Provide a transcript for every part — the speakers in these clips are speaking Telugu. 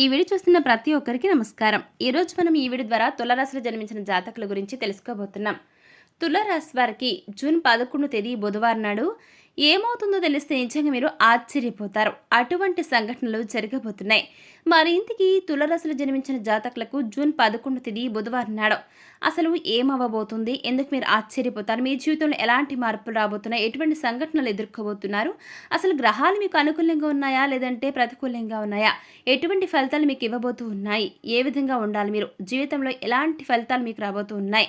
ఈ వీడియో చూస్తున్న ప్రతి ఒక్కరికి నమస్కారం. ఈరోజు మనం ఈ వీడియో ద్వారా తులరాశిలో జన్మించిన జాతకుల గురించి తెలుసుకోబోతున్నాం. తులరాశి వారికి జూన్ పదకొండు తేదీ బుధవారం నాడు ఏమవుతుందో తెలిస్తే నిజంగా మీరు ఆశ్చర్యపోతారు. అటువంటి సంఘటనలు జరగబోతున్నాయి. మరి ఇంతకీ తులరాశులు జన్మించిన జాతకులకు జూన్ పదకొండు తేదీ బుధవారం నాడు అసలు ఏమవ్వబోతుంది? ఎందుకు మీరు ఆశ్చర్యపోతారు? మీ జీవితంలో ఎలాంటి మార్పులు రాబోతున్నాయి? ఎటువంటి సంఘటనలు ఎదుర్కోబోతున్నారు? అసలు గ్రహాలు మీకు అనుకూలంగా ఉన్నాయా? లేదంటే ప్రతికూలంగా ఉన్నాయా? ఎటువంటి ఫలితాలు మీకు ఇవ్వబోతూ ఉన్నాయి? ఏ విధంగా ఉండాలి మీరు? జీవితంలో ఎలాంటి ఫలితాలు మీకు రాబోతూ ఉన్నాయి?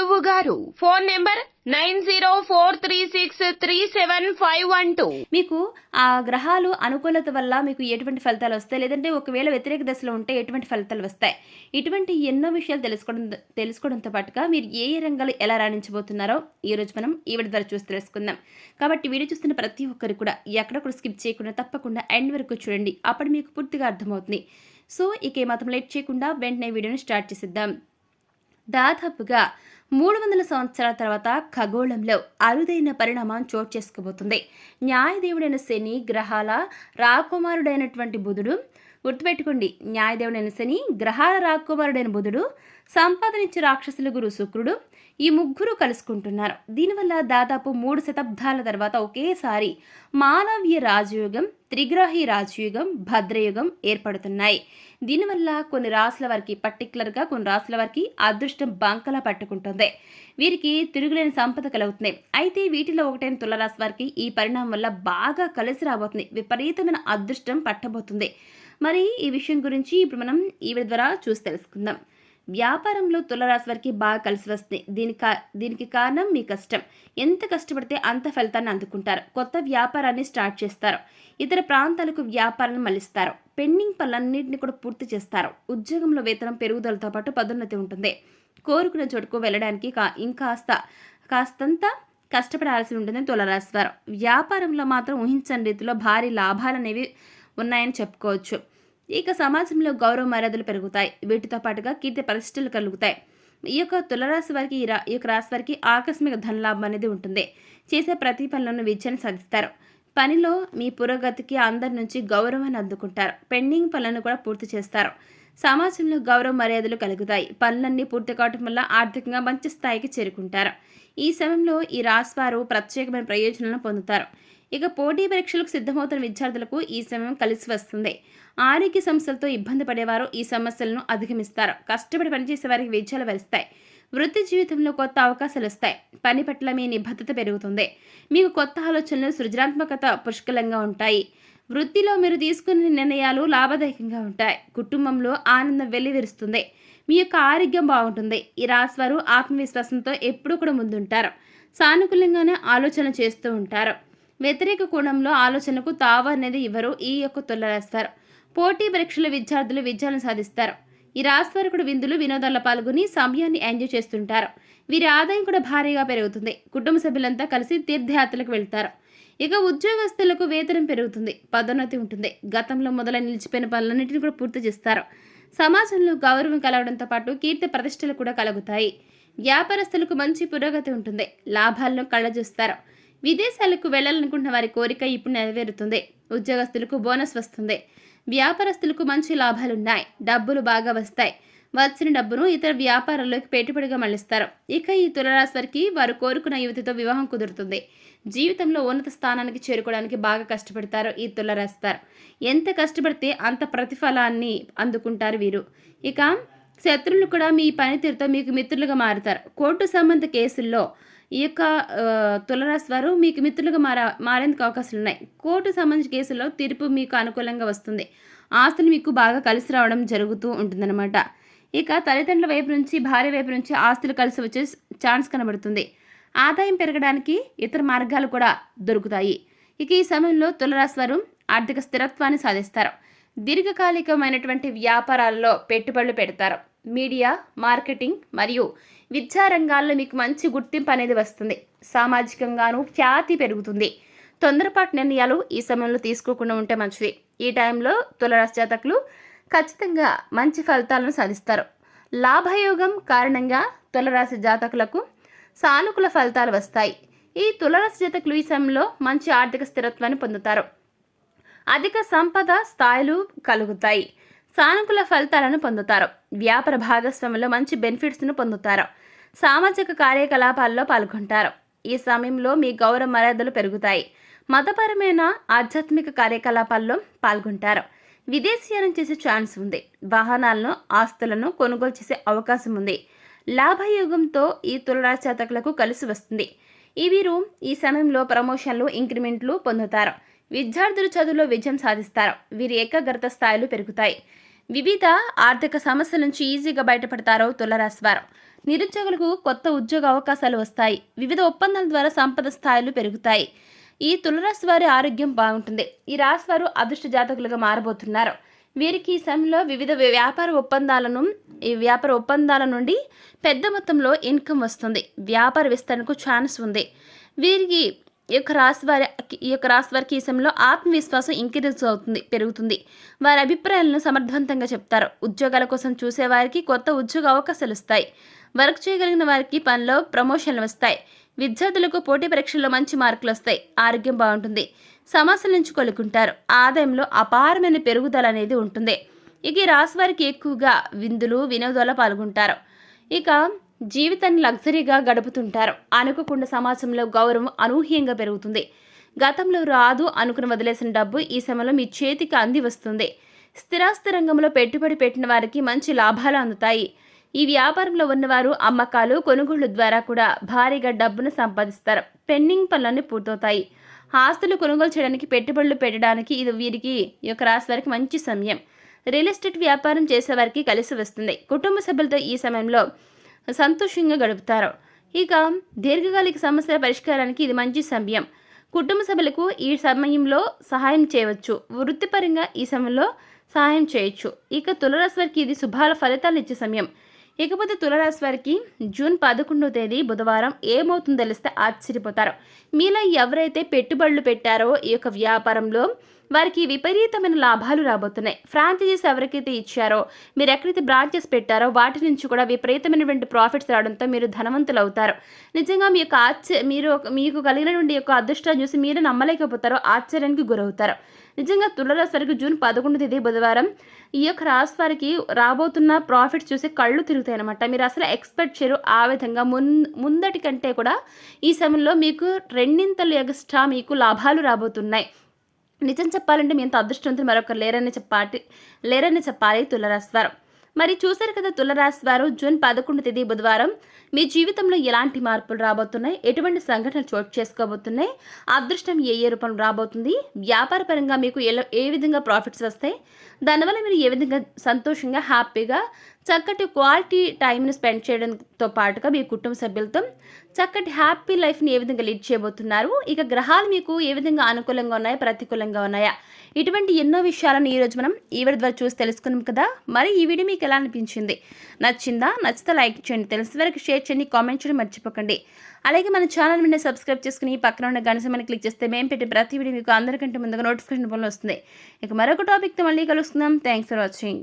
గురువు గారు. Phone number nine zero four three six three seven five one two. మీకు ఆ గ్రహాలు అనుకూలత వల్ల మీకు ఎటువంటి ఫలితాలు వస్తాయి? లేదంటే ఒకవేళ వ్యతిరేక దశలో ఉంటే ఎటువంటి ఫలితాలు వస్తాయి? ఇటువంటి ఎన్నో విషయాలు తెలుసుకోవడం తెలుసుకోవడంతో పాటుగా మీరు ఏ ఏ రంగాలు ఎలా రాణించబోతున్నారో ఈ రోజు మనం ఈవిడ ద్వారా చూసి తెలుసుకుందాం. కాబట్టి వీడియో చూస్తున్న ప్రతి ఒక్కరు కూడా ఎక్కడ కూడా స్కిప్ చేయకుండా తప్పకుండా ఎండ్ వరకు చూడండి. అప్పుడు మీకు పూర్తిగా అర్థమవుతుంది. సో ఇక ఏమాత్రం లేట్ చేయకుండా వెంటనే వీడియోని స్టార్ట్ చేసిద్దాం. దాదాపుగా మూడు వందల సంవత్సరాల తర్వాత ఖగోళంలో అరుదైన పరిణామం చోటు చేసుకోబోతుంది న్యాయదేవుడైన శని గ్రహాల రాకుమారుడైనటువంటి బుధుడు గుర్తుపెట్టుకోండి న్యాయదేవుడైన శని గ్రహాల రాకుమారుడైన బుధుడు సంపాదనిచ్చే రాక్షసుల గురు శుక్రుడు ఈ ముగ్గురు కలుసుకుంటున్నారు. దీనివల్ల దాదాపు మూడు శతాబ్దాల తర్వాత ఒకేసారి మానవీయ రాజయుగం త్రిగ్రాహి రాజయుగం భద్రయుగం ఏర్పడుతున్నాయి. దీనివల్ల కొన్ని రాసుల వారికి పర్టికులర్గా కొన్ని రాసుల వారికి అదృష్టం బంకలా పట్టుకుంటుంది. వీరికి తిరుగులేని సంపద కలుగుతుంది. అయితే వీటిలో ఒకటైన తులరాశి వారికి ఈ పరిణామం వల్ల బాగా కలిసి రాబోతుంది. విపరీతమైన అదృష్టం పట్టబోతుంది. మరి ఈ విషయం గురించి ఇప్పుడు మనం ఈ ద్వారా చూసి తెలుసుకుందాం. వ్యాపారంలో తులరాశి వారికి బాగా కలిసి వస్తుంది దీని కా దీనికి కారణం మీ కష్టం. ఎంత కష్టపడితే అంత ఫలితాన్ని అందుకుంటారు. కొత్త వ్యాపారాన్ని స్టార్ట్ చేస్తారు. ఇతర ప్రాంతాలకు వ్యాపారాలను మళ్ళిస్తారు. పెండింగ్ పనులన్నింటినీ కూడా పూర్తి చేస్తారు. ఉద్యోగంలో వేతనం పెరుగుదలతో పాటు పదోన్నతి ఉంటుంది. కోరుకున్న చోటుకు వెళ్ళడానికి కా ఇంకాస్త కాస్తంత కష్టపడాల్సి ఉంటుంది తులరాశి వారు. వ్యాపారంలో మాత్రం ఊహించని రీతిలో భారీ లాభాలు అనేవి ఉన్నాయని చెప్పుకోవచ్చు. ఇక సమాజంలో గౌరవ మర్యాదలు పెరుగుతాయి. వీటితో పాటుగా కీర్తి ప్రతిష్టలు కలుగుతాయి. ఈ యొక్క తులరాశి వారికి ఈ రా ఈ యొక్క రాశి వారికి ఆకస్మిక ధనలాభం అనేది ఉంటుంది. చేసే ప్రతి పనులను విజయం సాధిస్తారు. పనిలో మీ పురోగతికి అందరి నుంచి గౌరవాన్ని అందుకుంటారు. పెండింగ్ పనులను కూడా పూర్తి చేస్తారు. సమాజంలో గౌరవ మర్యాదలు కలుగుతాయి. పనులన్నీ పూర్తి కావటం వల్ల ఆర్థికంగా మంచి స్థాయికి చేరుకుంటారు. ఈ సమయంలో ఈ రాశి వారు ప్రత్యేకమైన ప్రయోజనాలను పొందుతారు. ఇక పోటీ పరీక్షలకు సిద్ధమవుతున్న విద్యార్థులకు ఈ సమయం కలిసి వస్తుంది. ఆరోగ్య సమస్యలతో ఇబ్బంది పడేవారు ఈ సమస్యలను అధిగమిస్తారు. కష్టపడి పనిచేసే వారికి విజయాలు వరిస్తాయి. వృత్తి జీవితంలో కొత్త అవకాశాలు వస్తాయి. పని పట్ల మీ నిబద్ధత పెరుగుతుంది. మీకు కొత్త ఆలోచనలు సృజనాత్మకత పుష్కలంగా ఉంటాయి. వృత్తిలో మీరు తీసుకునే నిర్ణయాలు లాభదాయకంగా ఉంటాయి. కుటుంబంలో ఆనందం వెల్లివిరుస్తుంది. మీ యొక్క ఆరోగ్యం బాగుంటుంది. ఈ రాశివారు ఆత్మవిశ్వాసంతో ఎప్పుడూ కూడా ముందుంటారు. సానుకూలంగానే ఆలోచన చేస్తూ ఉంటారు. వ్యతిరేక కోణంలో ఆలోచనకు తావ అనేది ఇవ్వరు. ఈ యొక్క తొలరేస్తారు పోటీ పరీక్షల విద్యార్థులు విజయాలను సాధిస్తారు. ఈ రాశివారు విందులు వినోదాల్లో పాల్గొని సమయాన్ని ఎంజాయ్ చేస్తుంటారు. వీరి ఆదాయం కూడా భారీగా పెరుగుతుంది. కుటుంబ సభ్యులంతా కలిసి తీర్థయాత్రలకు వెళ్తారు. ఇక ఉద్యోగస్తులకు వేతనం పెరుగుతుంది. పదోన్నతి ఉంటుంది. గతంలో మొదలై నిలిచిపోయిన పనులన్నింటినీ కూడా పూర్తి చేస్తారు. సమాజంలో గౌరవం కలగడంతో పాటు కీర్తి ప్రతిష్టలు కూడా కలుగుతాయి. వ్యాపారస్తులకు మంచి పురోగతి ఉంటుంది. లాభాలను కళ్ళజూస్తారు. విదేశాలకు వెళ్ళాలనుకుంటున్న వారి కోరిక ఇప్పుడు నెరవేరుతుంది. ఉద్యోగస్తులకు బోనస్ వస్తుంది. వ్యాపారస్తులకు మంచి లాభాలున్నాయి. డబ్బులు బాగా వస్తాయి. వచ్చిన డబ్బును ఇతర వ్యాపారాల్లోకి పెట్టుబడిగా మళ్ళిస్తారు ఇక ఈ తులరాశి వారికి వారు కోరుకున్న యువతితో వివాహం కుదురుతుంది. జీవితంలో ఉన్నత స్థానానికి చేరుకోవడానికి బాగా కష్టపడతారు ఈ తులరాస్తారు ఎంత కష్టపడితే అంత ప్రతిఫలాన్ని అందుకుంటారు వీరు. ఇక శత్రువులు కూడా మీ పనితీరుతో మీకు మిత్రులుగా మారుతారు. కోర్టు సంబంధ కేసుల్లో ఈ యొక్క తులరాశి వారు మీకు మిత్రులుగా మార మారేందుకు అవకాశాలు ఉన్నాయి కోర్టు సంబంధించిన కేసుల్లో తీర్పు మీకు అనుకూలంగా వస్తుంది. ఆస్తులు మీకు బాగా కలిసి రావడం జరుగుతూ ఉంటుందన్నమాట. ఇక తల్లిదండ్రుల వైపు నుంచి భార్య వైపు నుంచి ఆస్తులు కలిసి వచ్చే ఛాన్స్ కనబడుతుంది. ఆదాయం పెరగడానికి ఇతర మార్గాలు కూడా దొరుకుతాయి. ఇక ఈ సమయంలో తులరాశి వారు ఆర్థిక స్థిరత్వాన్ని సాధిస్తారు. దీర్ఘకాలికమైనటువంటి వ్యాపారాల్లో పెట్టుబడులు పెడతారు. మీడియా మార్కెటింగ్ మరియు విద్యా రంగాల్లో మీకు మంచి గుర్తింపు అనేది వస్తుంది. సామాజికంగాను ఖ్యాతి పెరుగుతుంది. తొందరపాటు నిర్ణయాలు ఈ సమయంలో తీసుకోకుండా ఉంటే మంచిది. ఈ టైంలో తులరాశి జాతకులు ఖచ్చితంగా మంచి ఫలితాలను సాధిస్తారు. లాభయోగం కారణంగా తులరాశి జాతకులకు సానుకూల ఫలితాలు వస్తాయి. ఈ తులరాశి జాతకులు ఈ సమయంలో మంచి ఆర్థిక స్థిరత్వాన్ని పొందుతారు. అధిక సంపద స్థాయిలు కలుగుతాయి. సానుకూల ఫలితాలను పొందుతారు. వ్యాపార భాగస్వాములో మంచి బెనిఫిట్స్ను పొందుతారు. సామాజిక కార్యకలాపాల్లో పాల్గొంటారు. ఈ సమయంలో మీ గౌరవ మర్యాదలు పెరుగుతాయి. మతపరమైన ఆధ్యాత్మిక కార్యకలాపాల్లో పాల్గొంటారు. విదేశీయానం చేసే ఛాన్స్ ఉంది. వాహనాలను ఆస్తులను కొనుగోలు చేసే అవకాశం ఉంది. లాభయోగంతో ఈ తులరాశి కలిసి వస్తుంది. వీరు ఈ సమయంలో ప్రమోషన్లు ఇంక్రిమెంట్లు పొందుతారు. విద్యార్థులు చదువులో విజయం సాధిస్తారు. వీరి ఏకాగ్రత స్థాయిలు పెరుగుతాయి. వివిధ ఆర్థిక సమస్యల నుంచి ఈజీగా బయటపడతారో తులరాశి వారు. నిరుద్యోగులకు కొత్త ఉద్యోగ అవకాశాలు వస్తాయి. వివిధ ఒప్పందాల ద్వారా సంపద స్థాయిలు పెరుగుతాయి. ఈ తులరాశి వారి ఆరోగ్యం బాగుంటుంది. ఈ రాశి వారు అదృష్ట జాతకులుగా మారబోతున్నారు. వీరికి ఈ సమయంలో వివిధ వ్యాపార ఒప్పందాలను ఈ వ్యాపార ఒప్పందాల నుండి పెద్ద మొత్తంలో ఇన్కమ్ వస్తుంది. వ్యాపార విస్తరణకు ఛాన్స్ ఉంది. వీరికి ఈ యొక్క రాశి వారి ఈ యొక్క రాశి వారికి ఈ సమయంలో ఆత్మవిశ్వాసం ఇంక్రీజ్ అవుతుంది పెరుగుతుంది. వారి అభిప్రాయాలను సమర్థవంతంగా చెప్తారు. ఉద్యోగాల కోసం చూసేవారికి కొత్త ఉద్యోగ అవకాశాలు వస్తాయి. వర్క్ చేయగలిగిన వారికి పనిలో ప్రమోషన్లు వస్తాయి. విద్యార్థులకు పోటీ పరీక్షల్లో మంచి మార్కులు వస్తాయి. ఆరోగ్యం బాగుంటుంది. సమస్యల నుంచి కొలుకుంటారు. ఆదాయంలో అపారమైన పెరుగుదల అనేది ఉంటుంది. ఇక ఈ రాశి వారికి ఎక్కువగా విందులు వినోదాలు పాల్గొంటారు. ఇక జీవితాన్ని లగ్జరీగా గడుపుతుంటారు. అనుకోకుండా సమాజంలో గౌరవం అనూహ్యంగా పెరుగుతుంది. గతంలో రాదు అనుకుని వదిలేసిన డబ్బు ఈ సమయంలో మీ చేతికి అంది వస్తుంది. స్థిరాస్తి రంగంలో పెట్టుబడి పెట్టిన వారికి మంచి లాభాలు అందుతాయి. ఈ వ్యాపారంలో ఉన్నవారు అమ్మకాలు కొనుగోళ్ళ ద్వారా కూడా భారీగా డబ్బును సంపాదిస్తారు. పెండింగ్ పనులన్నీ పూర్తవుతాయి. ఆస్తులు కొనుగోలు చేయడానికి పెట్టుబడులు పెట్టడానికి ఇది వీరికి ఈ యొక్క రాశి వారికి మంచి సమయం. రియల్ ఎస్టేట్ వ్యాపారం చేసేవారికి కలిసి వస్తుంది. కుటుంబ సభ్యులతో ఈ సమయంలో సంతోషంగా గడుపుతారు. ఇక దీర్ఘకాలిక సమస్యల పరిష్కారానికి ఇది మంచి సమయం. కుటుంబ సభ్యులకు ఈ సమయంలో సహాయం చేయవచ్చు. వృత్తిపరంగా ఈ సమయంలో సహాయం చేయొచ్చు. ఇక తులరాశి వారికి ఇది శుభాల ఫలితాలు ఇచ్చే సమయం. ఇకపోతే తులరాశి వారికి జూన్ పదకొండో తేదీ బుధవారం ఏమవుతుందో తెలిస్తే ఆశ్చర్యపోతారు. మీలో ఎవరైతే పెట్టుబడులు పెట్టారో ఈ యొక్క వ్యాపారంలో వారికి విపరీతమైన లాభాలు రాబోతున్నాయి. ఫ్రాంచైజీస్ ఎవరికైతే ఇచ్చారో మీరు ఎక్కడైతే బ్రాంచెస్ పెట్టారో వాటి నుంచి కూడా విపరీతమైనటువంటి ప్రాఫిట్స్ రావడంతో మీరు ధనవంతులు అవుతారు నిజంగా మీ యొక్క ఆశ్చర్య మీరు మీకు కలిగినటువంటి యొక్క అదృష్టాన్ని చూసి మీరు నమ్మలేకపోతారో ఆశ్చర్యానికి గురవుతారు. నిజంగా తులరాశి వారికి జూన్ పదకొండు తేదీ బుధవారం ఈ యొక్క రాశి వారికి రాబోతున్న ప్రాఫిట్స్ చూసి కళ్ళు తిరుగుతాయి అనమాట మీరు అసలు ఎక్స్పెక్ట్ చేయరు. ఆ విధంగా మున్ ముందటి కంటే కూడా ఈ సమయంలో మీకు రెండింతలు ఎగస్ట్రా మీకు లాభాలు రాబోతున్నాయి. నిజం చెప్పాలంటే మీ అంత అదృష్టవంతులు మరొకరు లేరని చెప్పాలి లేరని చెప్పాలి తులరాశి వారు. మరి చూశారు కదా తులరాశి వారు జూన్ పదకొండు తేదీ బుధవారం మీ జీవితంలో ఎలాంటి మార్పులు రాబోతున్నాయి? ఎటువంటి సంఘటనలు చోటు చేసుకోబోతున్నాయి? అదృష్టం ఏ ఏ రూపంలో రాబోతుంది? వ్యాపారపరంగా మీకు ఎలా ఏ విధంగా ప్రాఫిట్స్ వస్తాయి? దానివల్ల మీరు ఏ విధంగా సంతోషంగా హ్యాపీగా చక్కటి క్వాలిటీ టైంని స్పెండ్ చేయడంతో పాటుగా మీ కుటుంబ సభ్యులతో చక్కటి హ్యాపీ లైఫ్ని ఏ విధంగా లీడ్ చేయబోతున్నారు? ఇక గ్రహాలు మీకు ఏ విధంగా అనుకూలంగా ఉన్నాయా? ప్రతికూలంగా ఉన్నాయా? ఇటువంటి ఎన్నో విషయాలను ఈరోజు మనం ఈ వీడియో ద్వారా చూసి తెలుసుకున్నాం కదా? మరి ఈ వీడియో మీకు ఎలా అనిపించింది? నచ్చిందా? నచ్చితే లైక్ చేయండి. తెలిసిన వరకు షేర్ చేయండి. కామెంట్ చేయడం మర్చిపోకండి. అలాగే మన ఛానల్ మీద సబ్స్క్రైబ్ చేసుకుని పక్కన ఉన్న గణసమని క్లిక్ చేస్తే మేము పెట్టే ప్రతి వీడియో మీకు అందరికంటే ముందుగా నోటిఫికేషన్ రూపంలో వస్తుంది. ఇక మరొక టాపిక్తో మళ్ళీ కలుస్తున్నాం. Thanks for watching.